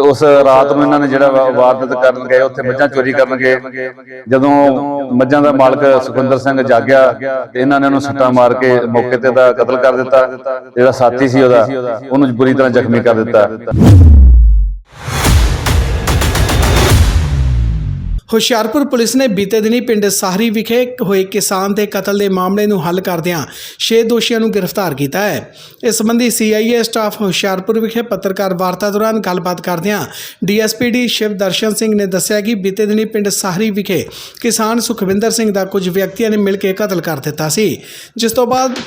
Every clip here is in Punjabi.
ਤੇ ਉਸ ਰਾਤ ਨੂੰ ਇਹਨਾਂ ਨੇ ਜਿਹੜਾ ਵਾਰਦਾਤ ਕਰਨ ਗਏ, ਉੱਥੇ ਮੱਝਾਂ ਚੋਰੀ ਕਰਨ ਗਏ। ਜਦੋਂ ਮੱਝਾਂ ਦਾ ਮਾਲਕ ਸੁਖਵਿੰਦਰ ਸਿੰਘ ਜਾਗਿਆ ਤੇ ਇਹਨਾਂ ਨੇ ਉਹਨੂੰ ਸੱਟਾਂ ਮਾਰ ਕੇ ਮੌਕੇ ਤੇ ਦਾ ਕਤਲ ਕਰ ਦਿੱਤਾ। ਜਿਹੜਾ ਸਾਥੀ ਸੀ ਉਹਦਾ, ਉਹਨੂੰ ਬੁਰੀ ਤਰ੍ਹਾਂ ਜ਼ਖਮੀ ਕਰ ਦਿੱਤਾ। ਹੁਸ਼ਿਆਰਪੁਰ ਪੁਲਿਸ ਨੇ ਬੀਤੇ ਦਿਨੀ ਪਿੰਡ ਸਾਹਰੀ ਵਿਖੇ ਹੋਏ ਕਿਸਾਨ ਦੇ ਕਤਲ ਦੇ ਮਾਮਲੇ ਨੂੰ ਹੱਲ ਕਰਦਿਆਂ 6 ਦੋਸ਼ੀਆਂ ਨੂੰ ਗ੍ਰਿਫਤਾਰ ਕੀਤਾ ਹੈ। ਇਸ ਸੰਬੰਧੀ ਸੀਆਈਏ ਸਟਾਫ ਹੁਸ਼ਿਆਰਪੁਰ ਵਿਖੇ ਪੱਤਰਕਾਰ ਵਾਰਤਾ ਦੌਰਾਨ ਗੱਲਬਾਤ ਕਰਦਿਆਂ ਡੀਐਸਪੀਡੀ ਸ਼ਿਵ ਦਰਸ਼ਨ ਸਿੰਘ ਨੇ ਦੱਸਿਆ ਕਿ ਬੀਤੇ ਦਿਨੀ ਪਿੰਡ ਸਾਹਰੀ ਵਿਖੇ ਕਿਸਾਨ ਸੁਖਵਿੰਦਰ ਸਿੰਘ ਦਾ ਕੁਝ ਵਿਅਕਤੀਆਂ ਨੇ ਮਿਲ ਕੇ ਕਤਲ ਕਰ ਦਿੱਤਾ ਸੀ। ਜਿਸ ਤੋਂ ਬਾਅਦ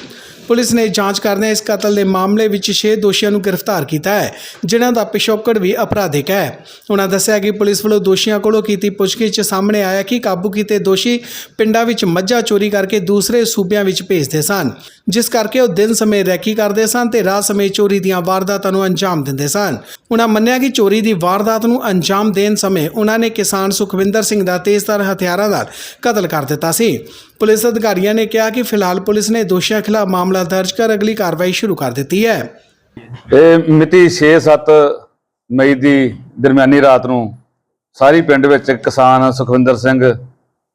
ਪੁਲਿਸ ਨੇ ਜਾਂਚ ਕਰਦਿਆਂ ਇਸ ਕਤਲ ਦੇ ਮਾਮਲੇ ਵਿੱਚ 6 ਦੋਸ਼ੀਆਂ ਨੂੰ ਗ੍ਰਿਫਤਾਰ ਕੀਤਾ ਹੈ, ਜਿਨ੍ਹਾਂ ਦਾ ਪਿਛੋਕੜ ਵੀ ਅਪਰਾਧਿਕ ਹੈ। ਉਹਨਾਂ ਦੱਸਿਆ ਕਿ ਪੁਲਿਸ ਵੱਲੋਂ ਦੋਸ਼ੀਆਂ ਕੋਲੋਂ ਕੀਤੀ ਪੁੱਛਗਿੱਛ ਸਾਹਮਣੇ ਆਇਆ ਕਿ ਕਾਬੂ ਕੀਤੇ ਦੋਸ਼ੀ ਪਿੰਡਾਂ ਵਿੱਚ ਮੱਝਾਂ ਚੋਰੀ ਕਰਕੇ ਦੂਸਰੇ ਸੂਬਿਆਂ ਵਿੱਚ ਭੇਜਦੇ ਸਨ। ਜਿਸ ਕਰਕੇ ਉਹ ਦਿਨ ਸਮੇਂ ਰੈਕੀ ਕਰਦੇ ਸਨ ਤੇ ਰਾਤ ਸਮੇਂ ਚੋਰੀ ਦੀਆਂ ਵਾਰਦਾਤਾਂ ਨੂੰ ਅੰਜਾਮ ਦਿੰਦੇ ਸਨ। ਉਹਨਾਂ ਮੰਨਿਆ ਕਿ ਚੋਰੀ ਦੀ ਵਾਰਦਾਤ ਨੂੰ ਅੰਜਾਮ ਦੇਣ ਸਮੇਂ ਉਹਨਾਂ ਨੇ ਕਿਸਾਨ ਸੁਖਵਿੰਦਰ ਸਿੰਘ ਦਾ ਤੇਜ਼ਧਾਰ ਹਥਿਆਰਾਂ ਨਾਲ ਕਤਲ ਕਰ ਦਿੱਤਾ ਸੀ। ਪੁਲਿਸ ਅਧਿਕਾਰੀਆਂ ਨੇ ਕਿਹਾ ਕਿ ਫਿਲਹਾਲ ਪੁਲਿਸ ਨੇ ਦੋਸ਼ੀਆਂ ਖਿਲਾਫ ਮਾਮਲਾ ਦਰਜ ਕਰ ਅਗਲੀ ਕਾਰਵਾਈ ਸ਼ੁਰੂ ਕਰ ਦਿੱਤੀ ਹੈ। ਇਹ ਮਿਤੀ 6-7 ਮਈ ਦੀ ਦਰਮਿਆਨੀ ਰਾਤ ਨੂੰ ਸਾਰੀ ਪਿੰਡ ਵਿੱਚ ਕਿਸਾਨ ਸੁਖਵਿੰਦਰ ਸਿੰਘ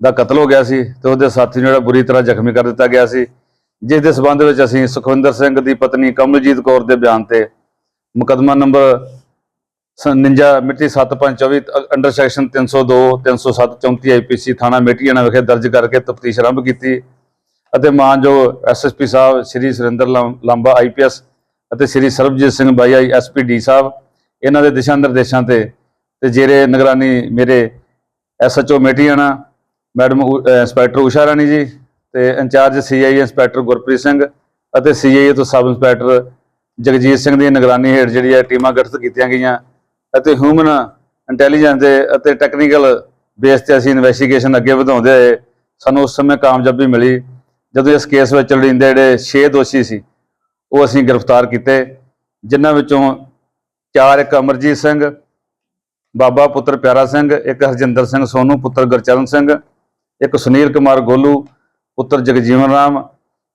ਦਾ ਕਤਲ ਹੋ ਗਿਆ ਸੀ ਤੇ ਉਹਦੇ ਸਾਥੀ ਨੂੰ ਜਿਹੜਾ ਬੁਰੀ ਤਰ੍ਹਾਂ ਜ਼ਖਮੀ ਕਰ ਦਿੱਤਾ ਗਿਆ ਸੀ। ਜਿਸ ਦੇ ਸਬੰਧ ਵਿੱਚ ਅਸੀਂ ਸੁਖਵਿੰਦਰ ਸਿੰਘ ਦੀ ਪਤਨੀ ਕਮਲਜੀਤ ਕੌਰ ਦੇ ਬਿਆਨ ਤੇ ਮੁਕੱਦਮਾ ਨੰਬਰ 59 ਮਿਤੀ 7524 ਅੰਡਰ ਸੈਕਸ਼ਨ 302 307 34 ਆਈਪੀਸੀ ਥਾਣਾ ਮੇਟੀਆਣਾ ਵਿਖੇ ਦਰਜ ਕਰਕੇ ਤਫਤੀਸ਼ ਆਰੰਭ ਕੀਤੀ ਅਤੇ ਮਾਨਯੋਗ ਐਸਐਸਪੀ ਸਾਹਿਬ ਸ਼੍ਰੀ ਸੁਰਿੰਦਰ ਲਾਂ- ਲਾਂਬਾ ਆਈਪੀਐਸ ਅਤੇ ਸ਼੍ਰੀ ਸਰਬਜੀਤ ਸਿੰਘ ਬਾਈ ਐਸਪੀਡੀ ਸਾਹਿਬ, ਇਹਨਾਂ ਦੇ ਦਿਸ਼ਾ ਨਿਰਦੇਸ਼ਾਂ ਤੇ ਤੇ ਜੇਰੇ ਨਿਗਰਾਨੀ ਮੇਰੇ SHO Metiana, madam inspector Usha Rani ji ਤੇ incharge CI inspector Gurpreet Singh ਅਤੇ ਸੀਆਈ ਤੋਂ ਸਬ ਇੰਸਪੈਕਟਰ ਜਗਜੀਤ ਸਿੰਘ ਦੀ ਨਿਗਰਾਨੀ ਹੇਠ ਜਿਹੜੀ ਹੈ ਟੀਮਾਂ ਗਠਿਤ ਕੀਤੀਆਂ ਗਈਆਂ ਅਤੇ ਹਿਊਮਨ ਇੰਟੈਲੀਜੈਂਸ ਦੇ ਅਤੇ ਟੈਕਨੀਕਲ ਬੇਸ ਤੇ ਅਸੀਂ ਇਨਵੈਸਟੀਗੇਸ਼ਨ ਅੱਗੇ ਵਧਾਉਂਦੇ ਹੋਏ ਸਾਨੂੰ ਉਸ ਸਮੇਂ ਕਾਮਯਾਬੀ ਮਿਲੀ ਜਦੋਂ ਇਸ ਕੇਸ ਵਿੱਚ ਲੜਿੰਦੇ ਜਿਹੜੇ 6 ਦੋਸ਼ੀ ਸੀ, ਉਹ ਅਸੀਂ ਗ੍ਰਿਫਤਾਰ ਕੀਤੇ, ਜਿਨ੍ਹਾਂ ਵਿੱਚੋਂ ਚਾਰ ਇੱਕ ਅਮਰਜੀਤ ਸਿੰਘ, ਬਾਬਾ ਪੁੱਤਰ ਪਿਆਰਾ ਸਿੰਘ, ਇੱਕ ਹਰਜਿੰਦਰ ਸਿੰਘ ਸੋਨੂ, ਪੁੱਤਰ ਗੁਰਚਰਨ ਸਿੰਘ, ਇੱਕ ਸੁਨੀਲ ਕੁਮਾਰ ਗੋਲੂ ਪੁੱਤਰ ਜਗਜੀਵਨ ਰਾਮ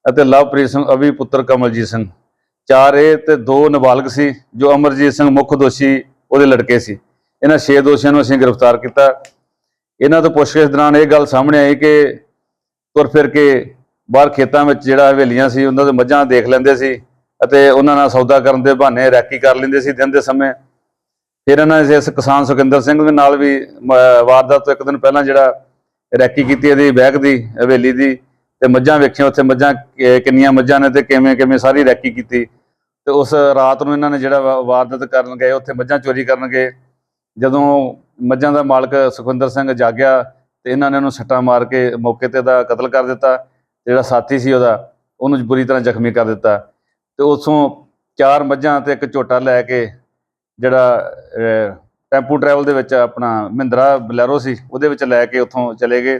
ਅਤੇ ਲਵਪ੍ਰੀਤ ਸਿੰਘ ਅਵੀ ਪੁੱਤਰ ਕਮਲਜੀਤ ਸਿੰਘ। ਚਾਰ ਇਹ ਤੇ ਦੋ ਨਾਬਾਲਗ ਸੀ, ਜੋ ਅਮਰਜੀਤ ਸਿੰਘ ਮੁੱਖ ਦੋਸ਼ੀ ਉਹਦੇ ਲੜਕੇ ਸੀ। ਇਹਨਾਂ 6 ਦੋਸ਼ੀਆਂ ਨੂੰ ਅਸੀਂ ਗ੍ਰਿਫਤਾਰ ਕੀਤਾ। ਇਹਨਾਂ ਤੋਂ ਪੁੱਛਗਿੱਛ ਦੌਰਾਨ ਇਹ ਗੱਲ ਸਾਹਮਣੇ ਆਈ ਕਿ ਤੁਰ ਫਿਰ ਕੇ ਬਾਹਰ ਖੇਤਾਂ ਵਿੱਚ ਜਿਹੜਾ ਹਵੇਲੀਆਂ ਸੀ, ਉਹਨਾਂ ਦੇ ਮੱਝਾਂ ਦੇਖ ਲੈਂਦੇ ਸੀ ਅਤੇ ਉਹਨਾਂ ਨਾਲ ਸੌਦਾ ਕਰਨ ਦੇ ਬਹਾਨੇ ਰੈਕੀ ਕਰ ਲੈਂਦੇ ਸੀ ਦਿਨ ਦੇ ਸਮੇਂ। ਫਿਰ ਇਹਨਾਂ ਨੇ ਇਸ ਕਿਸਾਨ ਸੁਖਿੰਦਰ ਸਿੰਘ ਦੇ ਨਾਲ ਵੀ ਵਾਰਦਾਤ ਤੋਂ ਇੱਕ ਦਿਨ ਪਹਿਲਾਂ ਜਿਹੜਾ ਰੈਕੀ ਕੀਤੀ, ਇਹਦੀ ਬੈਗ ਦੀ, ਹਵੇਲੀ ਦੀ। ਤੇ ਮੱਝਾਂ ਵੇਖੀਆਂ, ਉੱਥੇ ਮੱਝਾਂ ਕਿ- ਕਿੰਨੀਆਂ ਮੱਝਾਂ ਨੇ ਤੇ ਕਿਵੇਂ ਕਿਵੇਂ ਸਾਰੀ ਰੈਕੀ ਕੀਤੀ। ਤੇ ਉਸ ਰਾਤ ਨੂੰ ਇਹਨਾਂ ਨੇ ਜਿਹੜਾ ਵਾ- ਵਾਰਦਾਤ ਕਰਨ ਗਏ, ਉੱਥੇ ਮੱਝਾਂ ਚੋਰੀ ਕਰਨ ਗਏ। ਜਦੋਂ ਮੱਝਾਂ ਦਾ ਮਾਲਕ ਸੁਖਵਿੰਦਰ ਸਿੰਘ ਜਾਗਿਆ ਤੇ ਇਹਨਾਂ ਨੇ ਉਹਨੂੰ ਸੱਟਾਂ ਮਾਰ ਕੇ ਮੌਕੇ ਤੇ ਦਾ ਕਤਲ ਕਰ ਦਿੱਤਾ, ਜਿਹੜਾ ਸਾਥੀ ਸੀ ਉਹਦਾ, ਉਹਨੂੰ ਬੁਰੀ ਤਰ੍ਹਾਂ ਜ਼ਖਮੀ ਕਰ ਦਿੱਤਾ। ਤੇ ਉਸੋਂ ਚਾਰ ਮੱਝਾਂ ਤੇ ਇੱਕ ਝੋਟਾ ਲੈ ਕੇ ਜਿਹੜਾ ਟੈਂਪੂ ਟਰੈਵਲ ਦੇ ਵਿੱਚ ਆਪਣਾ ਮਹਿੰਦਰਾ ਬਲੈਰੋ ਸੀ, ਉਹਦੇ ਵਿੱਚ ਲੈ ਕੇ ਉੱਥੋਂ ਚਲੇ ਗਏ।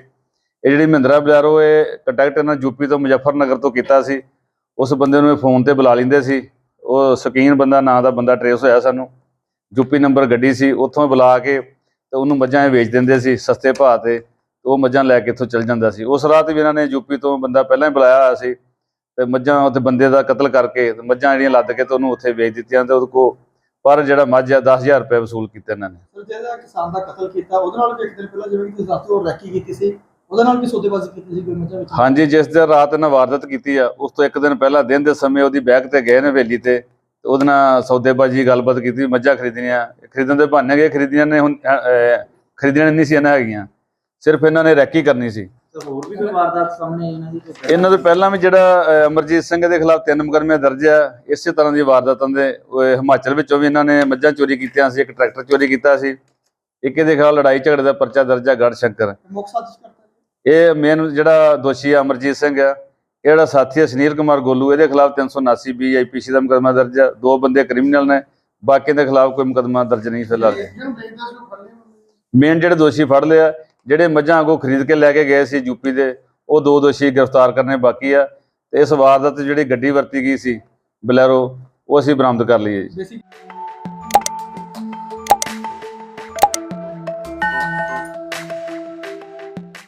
ਇਹ ਜਿਹੜੀ ਮਹਿੰਦਰਾ ਬਲੈਰੋ ਇਹ ਕੰਟੈਕਟ ਇਹਨਾਂ ਯੂਪੀ ਤੋਂ ਮੁਜ਼ੱਫਰਨਗਰ ਤੋਂ ਕੀਤਾ ਸੀ। ਉਸ ਬੰਦੇ ਨੂੰ ਇਹ ਫੋਨ ਤੇ ਬੁਲਾ ਲੈਂਦੇ ਸੀ। ਉਹ ਸਕੀਨ ਬੰਦਾ, ਨਾਂ ਦਾ ਬੰਦਾ ਟਰੇਸ ਹੋਇਆ ਸਾਨੂੰ। ਯੂਪੀ ਨੰਬਰ ਗੱਡੀ ਸੀ, ਉੱਥੋਂ ਬੁਲਾ ਕੇ ਤੇ ਉਹਨੂੰ ਮੱਝਾਂ ਇਹ ਵੇਚ ਦਿੰਦੇ ਸੀ ਸਸਤੇ ਭਾਅ ਤੇ। ਉਹ ਮੱਝਾਂ ਲੈ ਕੇ ਇੱਥੋਂ ਚਲ ਜਾਂਦਾ ਸੀ। ਉਸ ਰਾਤ ਵੀ ਇਹਨਾਂ ਨੇ ਯੂਪੀ ਤੋਂ ਬੰਦਾ ਪਹਿਲਾਂ ਹੀ ਬੁਲਾਇਆ ਹੋਇਆ ਸੀ ਤੇ ਮੱਝਾਂ ਉੱਥੇ ਬੰਦੇ ਦਾ ਕਤਲ ਕਰਕੇ ਤੇ ਮੱਝਾਂ ਜਿਹੜੀਆਂ ਲੱਦ ਕੇ ਤੇ ਉਹਨੂੰ ਉੱਥੇ ਵੇਚ ਦਿੱਤੀਆਂ ਤੇ ਉਹਦੇ ਕੋ ਪਰ ਜਿਹੜਾ ਮੱਝ ਆ 10000 ਰੁਪਏ ਵਸੂਲ ਕੀਤੇ ਇਹਨਾਂ ਨੇ। ਜਿਹੜਾ ਕਿਸਾਨ ਦਾ ਕਤਲ ਕੀਤਾ, ਉਹਦੇ ਨਾਲ ਵੀ ਇੱਕ ਦਿਨ ਪਹਿਲਾਂ ਜਿਵੇਂ ਕਿ ਤੁਸੀਂ ਦੱਸਦੇ ਹੋ, ਰੈਕੀ ਕੀਤੀ ਸੀ। ਉਹਦੇ ਨਾਲ ਵੀ ਸੌਦੇਬਾਜ਼ੀ ਕੀਤੀ ਸੀ ਕੋਈ ਮੱਝਾਂ ਵਿੱਚ? ਹਾਂਜੀ ਜਿਸ ਦਿਨ ਰਾਤ ਇਹਨਾਂ ਵਾਰਦਾਤ ਕੀਤੀ ਆ ਉਸ ਤੋਂ ਇੱਕ ਦਿਨ ਪਹਿਲਾਂ ਦਿਨ ਦੇ ਸਮੇਂ ਉਹਦੀ ਬੈਗ ਤੇ ਗਏ ਨੇ ਹਵੇਲੀ ਤੇ ਤੇ ਉਹਦੇ ਨਾਲ ਸੌਦੇਬਾਜੀ ਗੱਲਬਾਤ ਕੀਤੀ ਮੱਝਾਂ ਖਰੀਦਣੀਆਂ ਖਰੀਦਣ ਦੇ ਬਹਾਨੇ ਗਏ ਖਰੀਦੀਆਂ ਨੇ ਹੁਣ ਖਰੀਦਣੀਆਂ ਨਹੀਂ ਸੀ ਇਹਨਾਂ ਹੈਗੀਆਂ। ਸਿਰਫ ਇਹਨਾਂ ਨੇ ਰੈਕੀ ਕਰਨੀ ਸੀ। ਸਰ ਹੋਰ ਵੀ ਕੋਈ ਵਾਰਦਾਤ ਸਾਹਮਣੇ ਆਈ ਇਹਨਾਂ ਦੀ ਕੋਈ? ਇਹਨਾਂ ਤੋਂ ਪਹਿਲਾਂ ਵੀ ਜਿਹੜਾ ਅਹ, ਅਮਰਜੀਤ ਸਿੰਘ ਦੇ ਖਿਲਾਫ ਤਿੰਨ ਮੁਕੱਦਮੇ ਦਰਜ ਆ ਇਸੇ ਤਰ੍ਹਾਂ ਦੀ ਵਾਰਦਾਤਾਂ ਦੇ ਉਹ ਹਿਮਾਚਲ ਵਿੱਚੋਂ ਵੀ ਇਹਨਾਂ ਨੇ ਮੱਝਾਂ ਚੋਰੀ ਕੀਤੀਆਂ ਸੀ ਇੱਕ ਟਰੈਕਟਰ ਚੋਰੀ ਕੀਤਾ ਸੀ। ਇੱਕ ਇਹਦੇ ਖਿਲਾਫ ਲੜਾਈ ਝਗੜੇ ਦਾ ਪਰਚਾ ਦਰਜ ਆ ਗੜ ਸ਼ੰਕਰ। ਮੁੱਖ ਸਾਜ਼ਿਸ਼ ਕਰਤਾ ਇਹ ਮੇਨ ਜਿਹੜਾ ਦੋਸ਼ੀ ਆ ਅਮਰਜੀਤ ਸਿੰਘ ਆ ਇਹ ਜਿਹੜਾ ਸਾਥੀ ਆ ਸੁਨੀਲ ਕੁਮਾਰ ਗੋਲੂ, ਇਹਦੇ ਖਿਲਾਫ 379 ਬੀ ਆਈਪੀਸੀ ਦਾ ਮੁਕੱਦਮਾ ਦਰਜ ਆ। ਦੋ ਬੰਦੇ ਕ੍ਰਿਮੀਨਲ ਨੇ ਬਾਕੀ ਦੇ ਖਿਲਾਫ ਕੋਈ ਮੁਕੱਦਮਾ ਦਰਜ ਨਹੀਂ ਫਿਲਹਾਲ। ਮੇਨ ਜਿਹੜੇ ਦੋਸ਼ੀ ਫੜ ਲਿਆ ਜਿਹੜੇ ਮੱਝਾਂ ਅੱਗੋਂ ਖਰੀਦ ਕੇ ਲੈ ਕੇ ਗਏ ਸੀ ਯੂਪੀ ਦੇ, ਉਹ ਦੋ ਦੋਸ਼ੀ ਗ੍ਰਿਫਤਾਰ ਕਰਨੇ ਬਾਕੀ ਆ। ਤੇ ਇਸ ਵਾਰਦਾਤ ਜਿਹੜੀ ਗੱਡੀ ਵਰਤੀ ਗਈ ਸੀ ਬਲੈਰੋ, ਉਹ ਅਸੀਂ ਬਰਾਮਦ ਕਰ ਲਈ ਹੈ ਜੀ